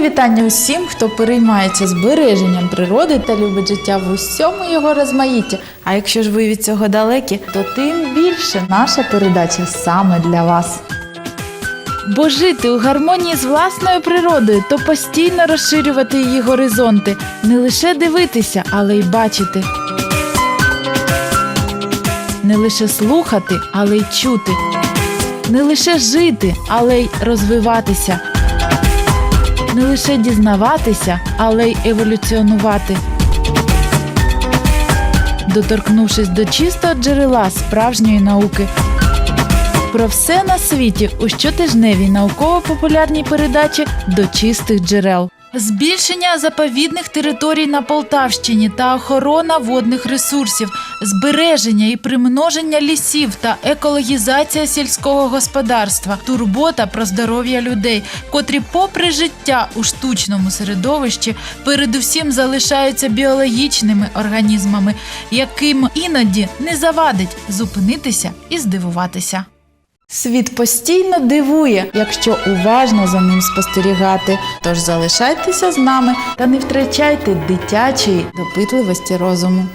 вітання усім, хто переймається збереженням природи та любить життя в усьому його розмаїтті. А якщо ж ви від цього далекі, то тим більше наша передача саме для вас. Бо жити у гармонії з власною природою, то постійно розширювати її горизонти, не лише дивитися, але й бачити. Не лише слухати, але й чути. Не лише жити, але й розвиватися. Не лише дізнаватися, але й еволюціонувати. Доторкнувшись до чистого джерела справжньої науки. Про все на світі у щотижневій науково-популярній передачі до чистих джерел. Збільшення заповідних територій на Полтавщині та охорона водних ресурсів, збереження і примноження лісів та екологізація сільського господарства, турбота про здоров'я людей, котрі, попри життя у штучному середовищі, передусім залишаються біологічними організмами, яким іноді не завадить зупинитися і здивуватися. Світ постійно дивує, якщо уважно за ним спостерігати. Тож залишайтеся з нами та не втрачайте дитячої допитливості розуму.